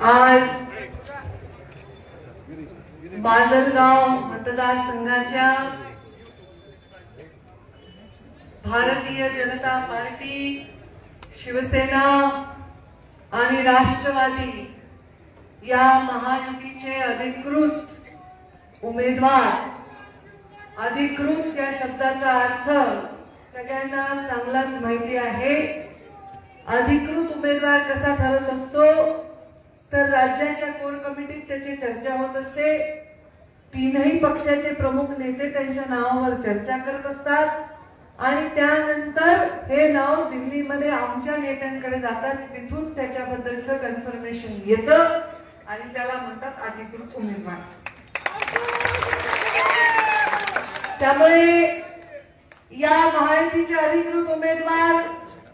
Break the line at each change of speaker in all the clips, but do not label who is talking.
आज माजलगाव मतदारसंघाच्या भारतीय जनता पार्टी शिवसेना आणि राष्ट्रवादी या महायुतीचे अधिकृत उमेदवार अधिकृत या शब्दाचा अर्थ सगळ्यांना चांगलाच माहिती आहे. अधिकृत उमेदवार कसा ठरत असतो? तर राज्याच्या कोर कमिटीत त्याची चर्चा होत असते. तीनही पक्षाचे प्रमुख नेते त्यांच्या नावावर चर्चा करत असतात. आणि त्यानंतर हे नाव दिल्लीमध्ये आमच्या नेत्यांकडे जातात. तिथून त्याच्याबद्दलचं कन्फर्मेशन येतं. आणि त्याला म्हणतात अधिकृत उमेदवार. त्यामुळे या महायुतीचे अधिकृत उमेदवार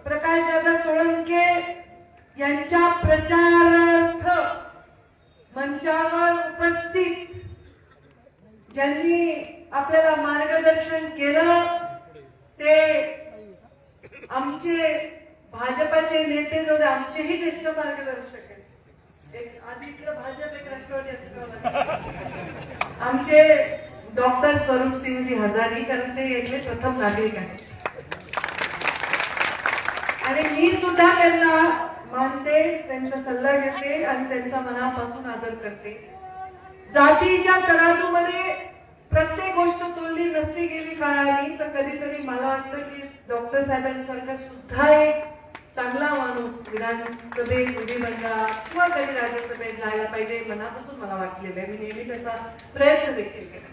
प्रकाश दादा यांच्या प्रचारार्थ मंचावर उपस्थित ज्यांनी आपल्याला मार्गदर्शन केलं ते आमचे भाजपाचे नेते जो आमचेही ज्येष्ठ मार्गदर्शक आहेत. एक अधिक भाजप एक राष्ट्रवादी असं आमचे डॉक्टर स्वरूप सिंगजी हजारी कारण ते इथले प्रथम नागरिक आहेत. आणि मी सुद्धा त्यांना मानते त्यांचा सल्ला घेते आणि त्यांचा मनापासून आदर करते. जातीच्या तराजूमध्ये प्रत्येक गोष्ट तोडली नसती गेली काळाने तर कधीतरी मला वाटतं की डॉक्टर साहेबांसारखा सुद्धा एक चांगला माणूस विधानसभेत विधिमंडळात किंवा कधी राज्यसभेत जायला पाहिजे मनापासून मला वाटलेलं आहे. मी नेहमी त्याचा प्रयत्न देखील केला.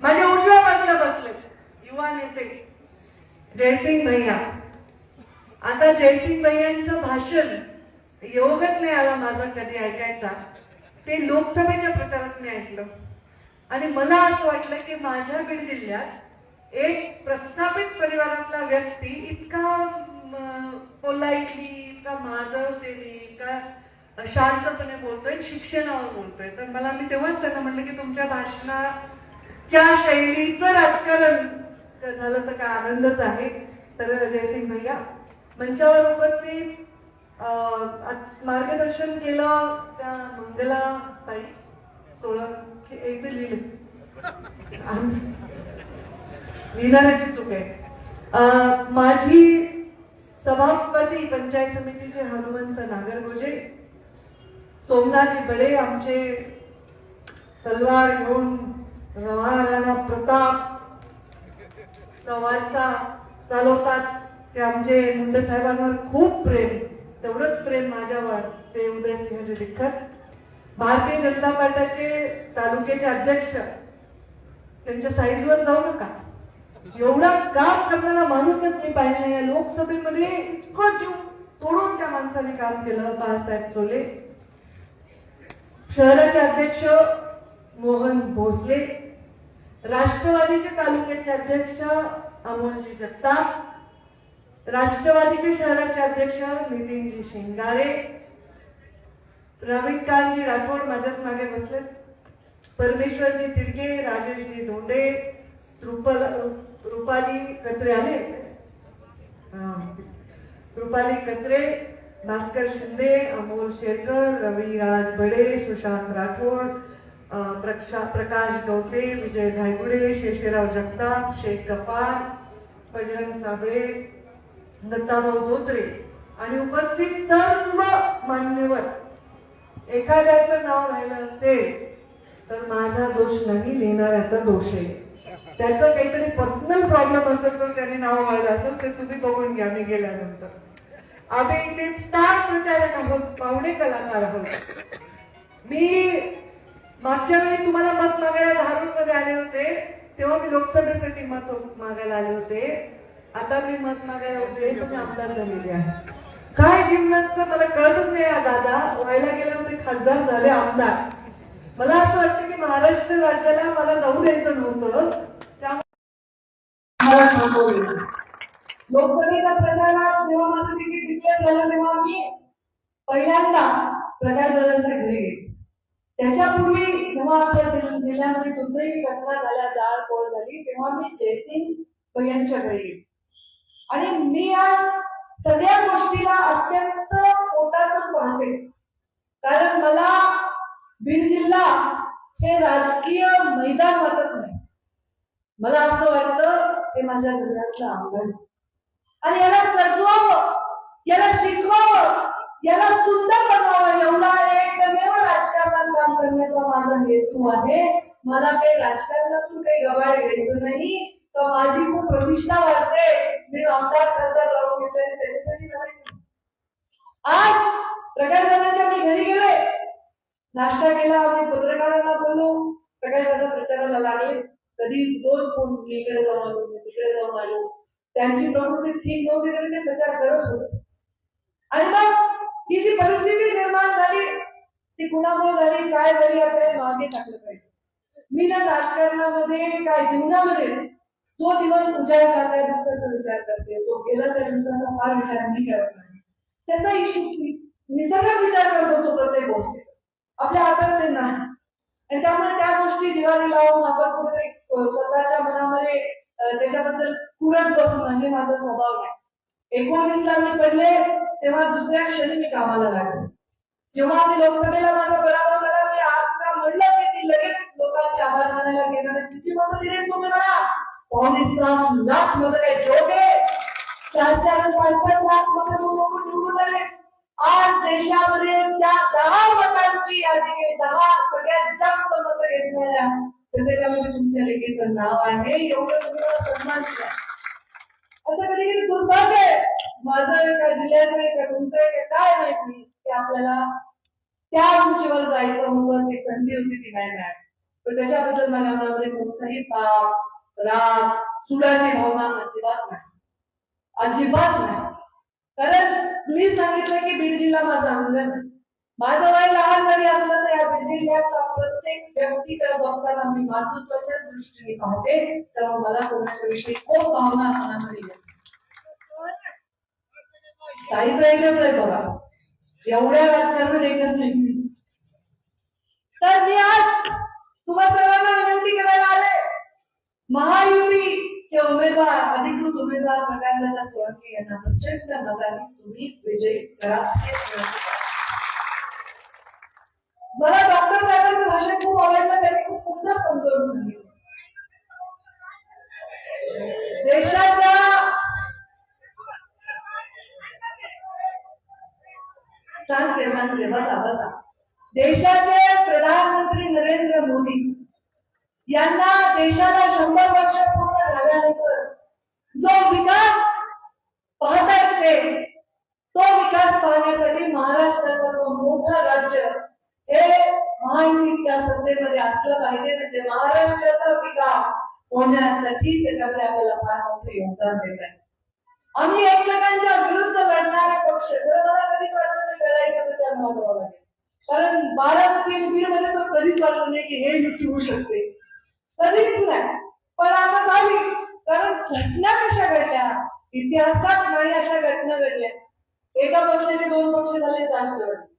माझ्या उजव्या बाजूला बसले. युवा नेते जयसिंग भैया. आता जयसिंग भैयांचं भाषण योगच नाही आला माझा कधी ऐकायचा? ते लोकसभेच्या प्रचारात मी ऐकलं. आणि मला असं वाटलं की माझ्या बीड जिल्ह्यात एक प्रस्थापित परिवारातला व्यक्ती इतका पोलाइटली इतका मानवतेने इतका शांतपणे बोलतोय शिक्षणावर बोलतोय. तर मला मी तेव्हाच त्यांना म्हटलं की तुमच्या भाषणाच्या शैलीचं राजकारण झालं तर काय आनंदच आहे. तर जयसिंग भैया मंचावर उपस्थित मार्गदर्शन केलं त्या मंगला ताई सोळा एक लिहिलं. लिहिणाऱ्याची चूक आहे. माझी सभापती पंचायत समितीचे हनुमंत नागरगोजे सोमनाथी बडे आमचे तलवार घेऊन राणा प्रताप संवादचा चालवतात. ते आमचे मुंडे साहेबांवर खूप प्रेम. तेवढंच प्रेम माझ्यावर ते उदयसिंहजी लिखत भारतीय जनता पार्टीचे तालुक्याचे अध्यक्ष त्यांच्या साईजवर जाऊ नका. एवढा काम करणारा माणूसच मी पाहिला या लोकसभेमध्ये इतकं जीव तोडून त्या माणसाने काम केलं बाळासाहेब चोले. शहराचे अध्यक्ष मोहन भोसले. राष्ट्रवादीचे तालुक्याचे अध्यक्ष अमोलजी जगताप. राष्ट्रवादीचे शहराचे अध्यक्ष नितीनजी शिंगारे रविकांतजी राठोड माझ्याच मागे बसले. परमेश्वरजी तिडके राजेशजी धोंडे रुपल रुपाली कचरे आले. रुपाली कचरे भास्कर शिंदे अमोल शेरकर रविराज बडे सुशांत राठोड प्रक्षा- प्रकाश गवते विजय धायगुडे शेषेराव जगताप शेख गफार बजरंग साबळे दत्ताभाऊ धोत्रे आणि उपस्थित सर्व मान्यवर एखाद्याचं नाव राहिलं असेल तर माझा दोष नाही लिहिणाऱ्याचा दोष आहे. त्याचं काहीतरी पर्सनल प्रॉब्लेम असेल तर त्याने नाव वाढलं असेल ते तुम्ही बघून घ्या मी गेल्यानंतर. आम्ही इथे स्टार प्रचारक आहोत पाहुणे कलाकार आहोत. मी मागच्या वेळी तुम्हाला मत मागायला धारूरमध्ये आले होते तेव्हा मी लोकसभेसाठी मत मागायला आले होते. आता मी मत मागायला होते तर मी आमदार झालेले आहे. काय जिमनाचं मला कळतच नाही हा दादा. व्हायला गेल्यावर खासदार झाले आमदार. मला असं वाटतं की महाराष्ट्र राज्याला मला जाऊ द्यायचं नव्हतं. त्यामुळे मला लोकसभेच्या जेव्हा माझं तिकीट डिक्लेअर झालं तेव्हा मी पहिल्यांदा प्रकाशदादांच्या घरी गेले. त्याच्यापूर्वी जेव्हा आपल्या जिल्ह्यामध्ये दुसरी घटना झाल्या जाळ पोळ झाली तेव्हा मी जयसिंग भैयांच्या घरी गेले. आणि मी या सगळ्या गोष्टीला अत्यंत पोटातून पाहते.
कारण मला बीड जिल्हा हे राजकीय मैदान वाटत नाही. मला असं वाटतं ते माझ्या घरातलं अंगण आणि याला सजवावं याला शिकवावं याला सुंदर बनवावं एवढा एकमेव राजकारणात काम करण्याचा माझा हेतू आहे. मला काही राजकारणातून काही गवाळ घ्यायचं नाही. तर माझी खूप प्रतिष्ठा वाटते. मी आमदार खासदार लावून घेतोय त्याच्यासाठी करायचं आज प्रकाशदादांच्या मी घरी गेले नाश्ता केला आम्ही पत्रकारांना बोललो. प्रकाशदादा प्रचाराला लागले. कधी रोज कोण मी इकडे जाऊन आलो मी तिकडे जाऊन आलो. त्यांची प्रकृती ठीक नव्हती तरी ते प्रचार करत होते. आणि मग ही जी परिस्थिती निर्माण झाली ती कुणामुळे झाली काय झाली याकडे मागे टाकलं पाहिजे. मी ना राजकारणामध्ये काय जीवनामध्ये जो दिवस उजाड करताय दुसऱ्याचा विचार करते तो गेला त्या दिवसाचा फार विचार मी करत नाही. त्याचा इशू निसर्गात विचार करतो तो प्रत्येक गोष्टी आपल्या हातात ते नाही. आणि त्यामुळे त्या गोष्टी जीवाने लावून आपण कुठेतरी स्वतःच्या मनामध्ये त्याच्याबद्दल कुरत बसणं हे माझा स्वभाव नाही एकोणीसला मी पडले तेव्हा दुसऱ्या क्षणी मी कामाला लागले. जेव्हा आम्ही लोकसभेला माझा पराभव करा मी आता म्हणलं की ती लगेच लोकांचे आभार मानायला घेणार किती मत दिले तुम्ही मला पावणे सहा लाख मतं काय चार चार पाच पाच लाख मतं निवडून आले आज देशामध्ये ज्या दहा मतांची यादी आहे दहा सगळ्यात जास्त मत घेतलेल्या तर त्याच्यामध्ये तुमच्या लेखीचं नाव आहे एवढं तुम्हाला सन्मान दिला असं कधी कधी दुर्भाग्य आहे माझं एका जिल्ह्याचं एका तुमचं एका काय माहिती की आपल्याला त्या उंचीवर जायचं होतं ती संधी होती ती नाही मिळाली पण त्याच्याबद्दल मला मनामध्ये कोणताही पाप राग सुडाची भावना अजिबात नाही. अजिबात नाही. कारण मी सांगितलं की बीड जिल्हा माझा अंगण माझं वय लहान जरी असलं तर या बीड जिल्ह्याचा प्रत्येक व्यक्तीकडे बघताना मी मातृत्वाच्या दृष्टीने पाहते तर मला कोणाच्या विषयी खूप भावना मनामध्ये काही काहीच बघा एवढ्या राजकारण एकच नाही. मी. तर मी आज तुम्हा सर्वांना विनंती करायला आले. महायुतीचे उमेदवार अधिकृत उमेदवार प्रकाशदादा सोळंके यांना प्रचंड मताने तुम्ही विजयी करा. मला डॉक्टर साहेबांचं भाषण खूप आवडलं त्यांनी खूप सुंदर समजावून सांगितलं. महायुतीच्या सत्तेमध्ये असलं पाहिजे. म्हणजे महाराष्ट्राचा विकास होण्यासाठी त्याच्यामध्ये आपल्याला फार मोठं योगदान देत आहे. आम्ही एकमेकांच्या विरुद्ध लढणारे पक्ष. खरं मला कधीच वाटलं नाही लढाईचा विचार मला करावा लागेल. कारण बारामती आणि मध्ये तर कधीच वाटलं नाही की हे युती होऊ शकते. कधीच नाही. पण आता झाली. कारण घटना कशा घडल्या? इतिहासात नाही अशा घटना घडल्या. एका पक्षाचे दोन पक्ष झाले राष्ट्रवादी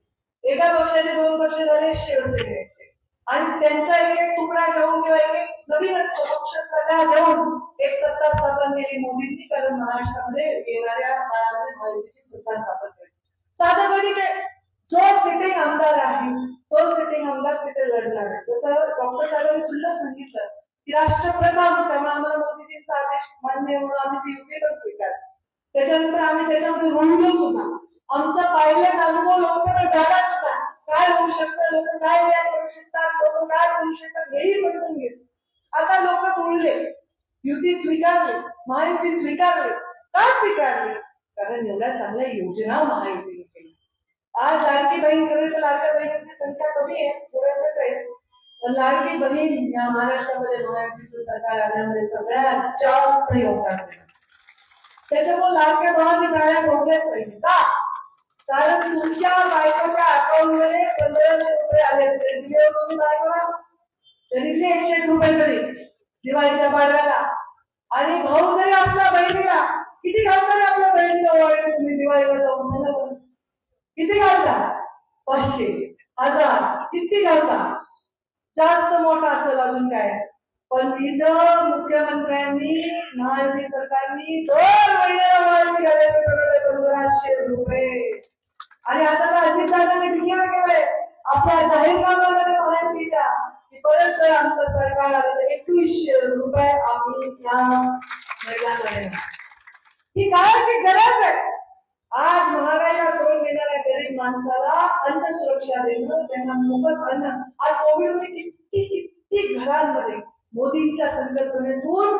एका पक्षाचे दोन पक्ष झाले शिवसेनेचे. आणि त्यांचा एक एक तुकडा घेऊन किंवा एक एक नवीन पक्ष सगळा घेऊन एक सत्ता स्थापन केली. मोदींनी कारण महाराष्ट्रामध्ये येणाऱ्या काळामध्ये सत्ता स्थापन केली. साधारण गणित जो सिटिंग आमदार आहे तो सिटिंग आमदार तिथे लढणार आहे. जसं डॉक्टर साहेबांनी सुद्धा सांगितलं की राष्ट्रप्रधान त्यामुळे आम्हाला मोदीजींचा आदेश मान्य म्हणून आम्ही ती युती पण स्वीकार त्याच्यानंतर आम्ही त्याच्यामध्ये रुळलो सुद्धा. आमचा पाहिल्यात अनुभव लोकसभा झाला काय होऊ शकतं? लोक काय व्यायाम करू शकतात? लोक काय करू शकतात? हेही समजून घेत आता लोक तोडले युती स्वीकारली. महायुती स्वीकारली. का स्वीकारली? कारण एवढ्या चांगल्या योजना महायुतीने केल्या. आज लाडकी बहीण करेल तर लाडक्या बहिणीची संख्या कमी आहे थोड्याशाच आहे पण लाडकी बहीण या महाराष्ट्रामध्ये महायुतीचं सरकार आणण्यामध्ये सगळ्यात जास्त योगदान त्याच्यामुळे लाडक्या भावाने टाळ्या कोणत्याच पाहिजे. का? कारण तुमच्या बायकोच्या अकाउंटमध्ये पंधरा रुपये आले होते. दिले तुम्ही बायकोला तरी दिले एकशे रुपये तरी दिवाळीच्या बायकाला आणि भाऊ जरी असला बहिणीला किती घालता आपल्या बहिणीला ओवाळले तुम्ही दिवाळीला जाऊन सांगा किती घालता? पाचशे हजार किती घालता? जास्त मोठा असेल अजून काय? पण इथं मुख्यमंत्र्यांनी महाराष्ट्र सरकारनी दर महिन्याला महाराष्ट्र घालायचं पंधराशे रुपये. आणि आता तर अजित दादाने डिक्लेअर केलंय आपल्या जाहीरनाम्यामध्ये महायुतीच्या की परत जर आमचं सरकार आलं तर एकवीसशे रुपये आम्ही या महिलांना ही काळाची गरज आहे. आज महागाईला तोंड देणाऱ्या गरीब माणसाला अन्न सुरक्षा देणं त्यांना मोफत अन्न. आज कोविडमध्ये किती किती घरांमध्ये मोदींच्या संकल्पनेतून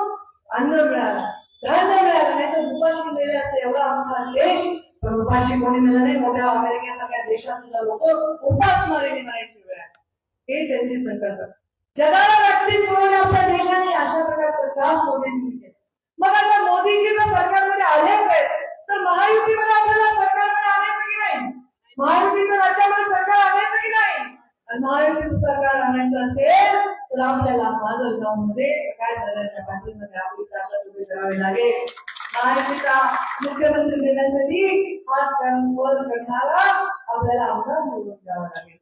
अन्न मिळालं. धान्य मिळालं. नाही तर उपाशी गेले असते एवढा आमचा देश. पण उपाशी कोणी मिळालं नाही मोठ्या अमेरिकेसारख्या देशात सुद्धा लोक उपास मारेली म्हणायची वेळ आहे हे त्यांची संकल्पना जगाला वॅक्सिन पुरवणे आपल्या देशाने अशा प्रकारचं काम मोदींनी केलं. मग आता मोदीजी जर सरकारमध्ये आलेच आहेत तर महायुतीमध्ये आपल्याला सरकारमध्ये आणायचं की नाही? महायुतीचं राज्यामध्ये सरकार आणायचं की नाही? आणि महायुतीचं सरकार आणायचं असेल तर आपल्याला माजलगावमध्ये काय झाल्याच्या पाठीमध्ये आपली ताकद उभी करावी लागेल. महायुतीचा मुख्यमंत्री देण्यासाठी हा वर करणारा आपल्याला आमदार निवडून द्यावा लागेल.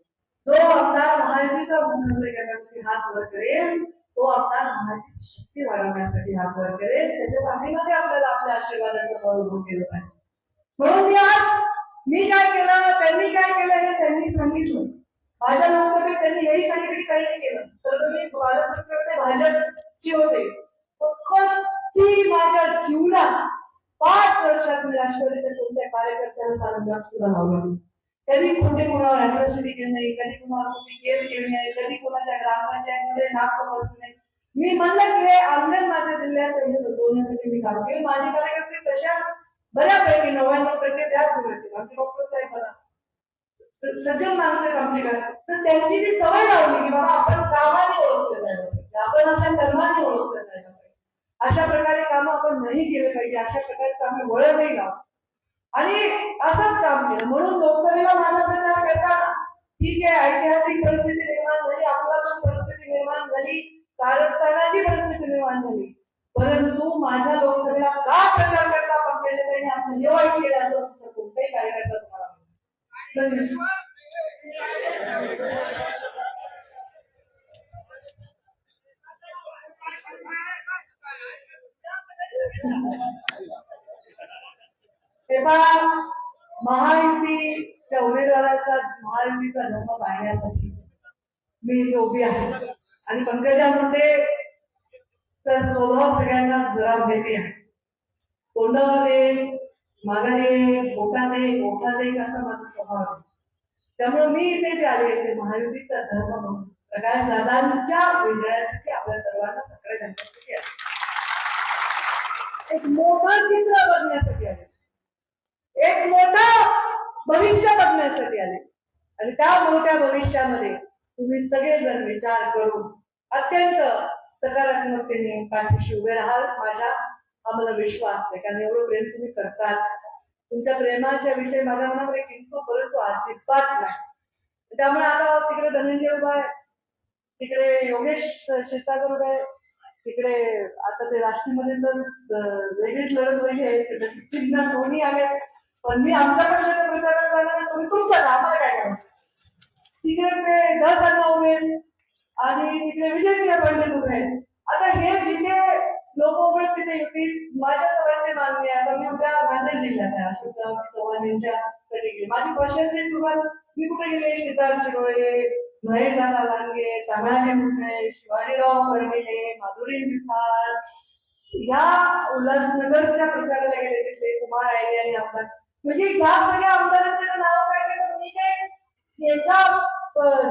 जो आमदार महायुतीचा मुख्यमंत्री करण्यासाठी हात वर करेल तो आमदार महायुतीची शक्ती वाढवण्यासाठी हात वर करेल. त्याच्या पाठीमध्ये आपल्याला आपल्या आशीर्वादाचं बळ उभं केलं पाहिजे. म्हणून मी मी काय केलं त्यांनी काय केलं हे त्यांनी सांगितलं. माझ्या लोकसभेत त्यांनी हेही सांगितलं की काही केलं. तर तुम्ही भारत भाजपचे होते. माझ्या जीवनात पाच वर्षात मी राष्ट्रवादीच्या कोणत्या कार्यकर्त्याला सारंगात सुद्धा लावला नाही. कधी कुठे कोणावर अॅट्रॉसिटी केली नाही कधी कोणावर कुठे केस केली नाही कधी कोणाच्या ग्रामपंचायतमध्ये नाक बसले नाही मी म्हणलं की हे अंगण माझ्या जिल्ह्यात हे मी काम केलं. माझे कार्यकर्ते तशा बऱ्यापैकी नव्याण्णव टक्के त्याच गोष्टी आमचे डॉक्टर साहेब बघा सज्जन माणसं आहेत का तर त्यांची ती सवय लावली की बाबा आपण कामाने ओळखलं जायला आपण आपल्या कर्माने ओळखलं जायला अशा प्रकारे काम आपण नाही केलं पाहिजे अशा प्रकारचं आम्ही वळण नाही आणि असंच काम केलं. म्हणून लोकसभेला माझा प्रचार करताना ठीक आहे ऐतिहासिक परिस्थिती निर्माण झाली आपला परिस्थिती निर्माण झाली कारस्थानाची परिस्थिती निर्माण झाली. परंतु माझ्या लोकसभेला का प्रचार करता पंकजाताईने आमचं निवाड केलं असं तुमचं कोणताही कार्यकर्ता तुम्हाला म्हणेल. तेव्हा महायुतीच्या उमेदवाराचा महायुतीचा धर्म पाहण्यासाठी मी इथे उभी आहे. आणि पंकजामध्ये तर स्वभाव सगळ्यांना जरा माहिती आहे तोंडामध्ये मागाने बोटाने ओठाने एक असा माझा स्वभाव आहे. त्यामुळे मी इथे जे आले ते महायुतीचा धर्म म्हणून. प्रकाश दादांच्या विजयासाठी आपल्या सर्वांना सगळ्या घालण्यासाठी आले. एक मोठा चित्र बघण्यासाठी एक मोठा भविष्य बघण्यासाठी आले. आणि त्या मोठ्या भविष्यामध्ये तुम्ही सगळेजण विचार करून अत्यंत सकारात्मकतेने पाठीशी उभे राहाल. माझ्या मला विश्वास आहे कारण एवढं प्रेम तुम्ही करताच. तुमच्या प्रेमाच्या विषयी माझ्या मनामध्ये किंतु परंतु अजिबात नाही. त्यामुळे आता तिकडे धनंजय उभा आहे. तिकडे योगेश क्षीरसागर उभा आहे. तिकडे आता ते राष्ट्रीयमध्ये तर वेगळीच लढत होईल आहे. तिकडे चिन्ह दोन्ही आले पण मी आमच्या पक्षाच्या प्रचारात जाणार तुम्ही तुमच्या आम्हाला काय करायचं तिकडे ते दस अण्णा आणि तिकडे विजय पंडित उभे आता हे जिथे लोक उमेद तिथे युती माझ्या सर्वांचे मागणी आहे. आता मी उद्या नांदेड जिल्ह्यात आहे अशोक चव्हाण यांच्यासाठी गेली माझी वर्षाची सुरुवात मी कुठे गेले? सिद्धार्थ शिरोळे महेशदादा लांगे तानाजी मुंडे शिवाजीराव फडकेले माधुरी मिसाळ. या उल्हासनगरच्या प्रचाराला गेले तिथे कुमार आयले आणि आमदार म्हणजे ह्या सगळ्या आमदारांचं नाव काढले तर मी काय एका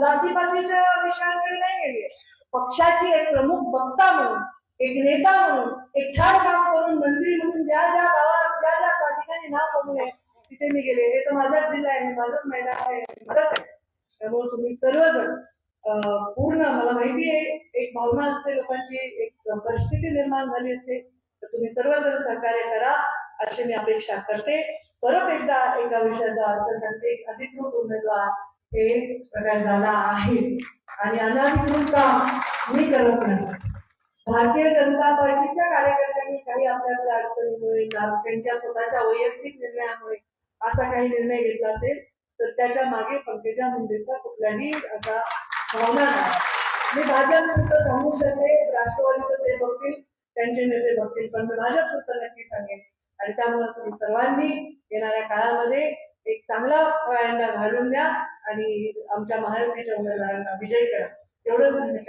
जातीपातीच्या विषयांकडे नाही गेली. पक्षाची एक प्रमुख वक्ता म्हणून एक नेता म्हणून एक छान काम करून मंत्री म्हणून ज्या ज्या गावात ज्या ज्या त्या ठिकाणी नाव कमवले तिथे मी गेले. हे तर माझाच जिल्हा आहे माझंच मैदान आहे आहे. त्यामुळे तुम्ही सर्वजण पूर्ण मला माहिती आहे एक भावना असते लोकांची एक परिस्थिती निर्माण झाली असते. तर तुम्ही सर्वजण सहकार्य करा. अशी मी अपेक्षा करते. परत एकदा एका विषयाचा अर्थ सांगते. अधिकृत उमेदवार हे प्रकार झाला आहे आणि अनाधिकृत काम मी करत नाही. भारतीय जनता पार्टीच्या कार्यकर्त्यांनी काही आपल्या अडचणीमुळे त्यांच्या स्वतःच्या वैयक्तिक निर्णयामुळे असा काही निर्णय घेतला असेल तर त्याच्यामागे पंकजा मुंडेचा कुठलाही असा भावना नाही. मी भाजपपुरतं सांगू शकते राष्ट्रवादीचं ते बघतील त्यांचे नेते बघतील पण मी सुद्धा नक्की सांगेन. आणि त्यामुळे तुम्ही सर्वांनी येणाऱ्या काळामध्ये एक चांगला पायंडा घालून द्या आणि आमच्या महायुतीच्या उमेदवारांना विजयी करा. एवढंच